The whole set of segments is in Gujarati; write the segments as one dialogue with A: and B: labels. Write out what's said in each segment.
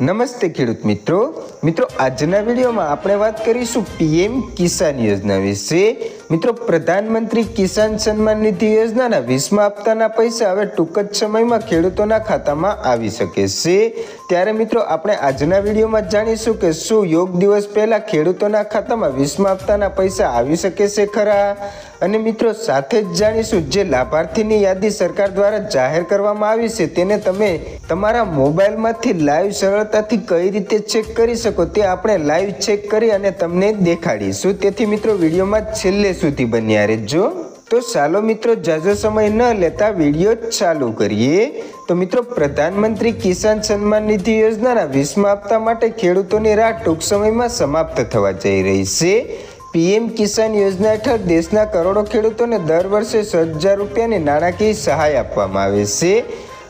A: નમસ્તે ખેડૂત મિત્રો. મિત્રો આજના વિડીયોમાં આપણે વાત કરીશું પીએમ કિસાન યોજના વિશે. મિત્રો, પ્રધાનમંત્રી કિસાન સન્માન નિધિ યોજનાના વીસમાં હપ્તાના પૈસા હવે ટૂંક જ સમયમાં ખેડૂતોના ખાતામાં આવી શકે છે. ત્યારે મિત્રો, આપણે આજના વિડીયોમાં જાણીશું કે શું યોગ દિવસ પહેલાં ખેડૂતોના ખાતામાં વીસમાં હપ્તાના પૈસા આવી શકે છે ખરા? અને મિત્રો, સાથે જ જાણીશું જે લાભાર્થીની યાદી સરકાર દ્વારા જાહેર કરવામાં આવી છે, તેને તમે તમારા મોબાઈલમાંથી લાઈવ સરળતાથી કઈ રીતે ચેક કરી શકો તે આપણે લાઈવ ચેક કરી અને તમને દેખાડીશું. તેથી મિત્રો, વિડીયોમાં છેલ્લે સુધી બન્યા રહેજો. તો ચાલો મિત્રો જાજો સમય ન લેતા વીડિયો ચાલુ કરીએ. તો મિત્રો, પ્રધાનમંત્રી કિસાન સન્માન નિધિ યોજનાના વીસમા હપ્તા માટે ખેડૂતોની રાહ ટૂંક સમયમાં સમાપ્ત થવા જઈ રહી છે. પીએમ કિસાન યોજના હેઠળ દેશના કરોડો ખેડૂતોને દર વર્ષે સો હજાર રૂપિયાની નાણાકીય સહાય આપવામાં આવે છે.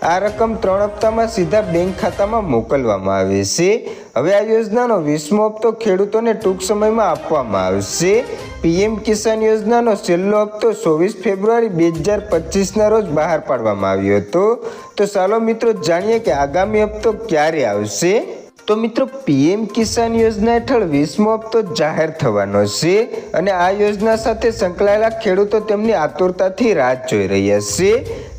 A: આ રકમ ત્રણ હપ્તામાં સીધા બેંક ખાતામાં મોકલવામાં આવે છે. હવે આ યોજનાનો વીસમો હપ્તો ખેડૂતોને ટૂંક સમયમાં આપવામાં આવશે. પીએમ કિસાન યોજનાનો છેલ્લો હપ્તો ચોવીસ ફેબ્રુઆરી બે હજાર પચીસના રોજ બહાર પાડવામાં આવ્યો હતો. તો ચાલો મિત્રો જાણીએ કે આગામી હપ્તો ક્યારે આવશે. તો મિત્રો પીએમ કિસાન યોજના હેઠળ વીસમો હપ્તો જાહેર થવાનો છે અને આ યોજના સાથે સંકળાયેલા ખેડૂતો તેમની આતુરતાથી રાહ જોઈ રહ્યા છે.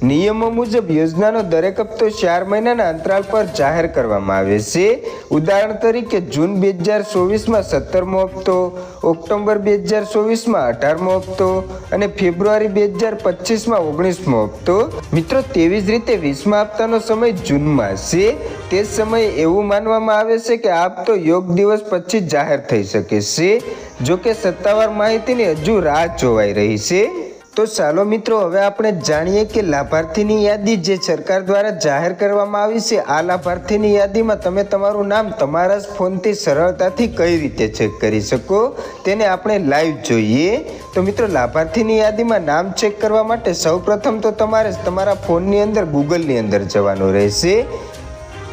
A: નિયમો મુજબ યોજનાનો દરેક હપ્તો ચાર મહિનાના અંતરાલ પર જાહેર કરવામાં આવે છે. ઉદાહરણ તરીકે જૂન બે હજાર ચોવીસમાં સત્તરમો હપ્તો, ઓક્ટોબર બે હજાર ચોવીસમાં અઢારમો હપ્તો અને ફેબ્રુઆરી બે હજાર પચીસમાં ઓગણીસમો હપ્તો. મિત્રો, તેવી જ રીતે વીસમા હપ્તાનો સમય જૂનમાં છે. તે સમયે એવું માનવામાં આવે છે કે આ હપ્તો યોગ દિવસ પછી જાહેર થઈ શકે છે. જોકે સત્તાવાર માહિતીની હજુ રાહ જોવાઈ રહી છે. તો ચાલો મિત્રો, હવે આપણે જાણીએ કે લાભાર્થીની યાદી જે સરકાર દ્વારા જાહેર કરવામાં આવી છે, આ લાભાર્થીની યાદીમાં તમે તમારું નામ તમારા જ ફોનથી સરળતાથી કઈ રીતે ચેક કરી શકો, તેને આપણે લાઈવ જોઈએ. તો મિત્રો, લાભાર્થીની યાદીમાં નામ ચેક કરવા માટે સૌપ્રથમ તો તમારે તમારા ફોનની અંદર ગૂગલની અંદર જવાનું રહેશે.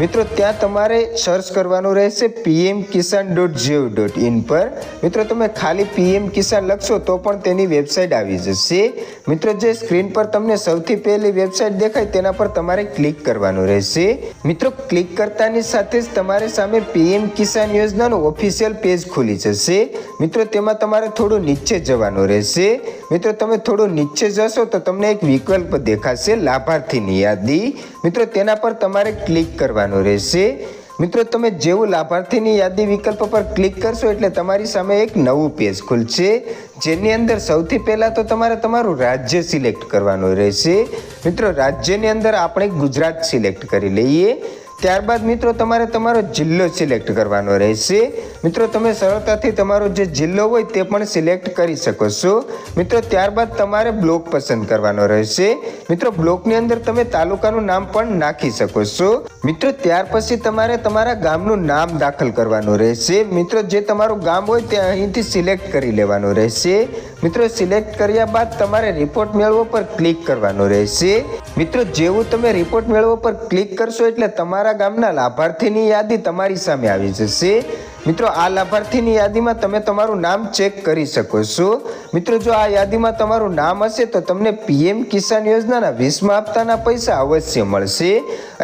A: મિત્રો, ત્યાં તમારે સર્ચ કરવાનું રહેશે PM Kisan dot gov dot in પર. મિત્રો, તમે ખાલી પીએમ કિસાન લખશો તો પણ તેની વેબસાઇટ આવી જશે. મિત્રો, જે સ્ક્રીન પર તમને સૌથી પહેલી વેબસાઇટ દેખાય તેના પર તમારે ક્લિક કરવાનું રહેશે. મિત્રો ક્લિક કરતાની સાથે જ તમારી સામે પીએમ કિસાન યોજનાનું ઓફિશિયલ પેજ ખુલી જશે. મિત્રો, તેમાં તમારે થોડું નીચે જવાનું રહેશે. મિત્રો, તમે થોડું નીચે જશો તો તમને એક વિકલ્પ દેખાશે, લાભાર્થીની યાદી. મિત્રો, તેના પર તમારે ક્લિક કરવાનું રહેશે. મિત્રો, તમે જેવું લાભાર્થીની યાદી વિકલ્પ પર ક્લિક કરશો એટલે તમારી સામે એક નવું પેજ ખુલશે, જેની અંદર સૌથી પહેલાં તો તમારે તમારું રાજ્ય સિલેક્ટ કરવાનું રહેશે. મિત્રો, રાજ્યની અંદર આપણે ગુજરાત સિલેક્ટ કરી લઈએ. ત્યારબાદ મિત્રો તમારે તમારો જિલ્લો સિલેક્ટ કરવાનો રહેશે. મિત્રો, તમે સરળતાથી તમારો જે જિલ્લો હોય તે પણ સિલેક્ટ કરી શકો છો. મિત્રો, ત્યારબાદ તમારે બ્લોક પસંદ કરવાનો રહેશે. મિત્રો, બ્લોકની અંદર તમે તાલુકાનું નામ પણ નાખી શકો છો. મિત્રો, ત્યાર પછી તમારે તમારા ગામનું નામ દાખલ કરવાનું રહેશે. મિત્રો, જે તમારું ગામ હોય તે અહીંથી સિલેક્ટ કરી લેવાનું રહેશે. મિત્રો, સિલેક્ટ કર્યા બાદ તમારે રિપોર્ટ મેળવો પર ક્લિક કરવાનું રહેશે. મિત્રો, જેવું તમે રિપોર્ટ મેળવવા પર ક્લિક કરશો એટલે તમારા ગામના લાભાર્થીની યાદી તમારી સામે આવી જશે. મિત્રો, આ લાભાર્થીની યાદીમાં તમે તમારું નામ ચેક કરી શકો છો. મિત્રો, જો આ યાદીમાં તમારું નામ હશે, તો તમને પીએમ કિસાન યોજનાના વીસમાં હપ્તાના પૈસા અવશ્ય મળશે.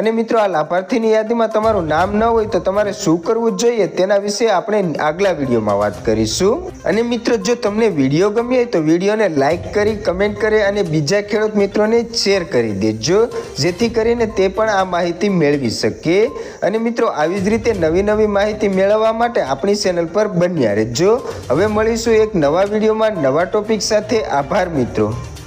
A: અને મિત્રો, આ લાભાર્થીની યાદીમાં તમારું નામ ન હોય, તો તમારે શું કરવું જોઈએ તેના વિશે આપણે આગલા વિડીયોમાં વાત કરીશું. અને મિત્રો, જો તમને વીડિયો ગમ્યો હોય, તો વિડીયોને લાઇક કરી, કમેન્ટ કરી અને બીજા ખેડૂત મિત્રોને શેર કરી દેજો, જેથી કરીને તે પણ આ માહિતી મેળવી શકે. અને મિત્રો, આવી જ રીતે નવી નવી માહિતી મેળવવા માટે આપણી ચેનલ પર બન્યા રહેજો. હવે મળીશું એક નવા વિડીયોમાં નવા ટોપિક સાથે. આભાર મિત્રો.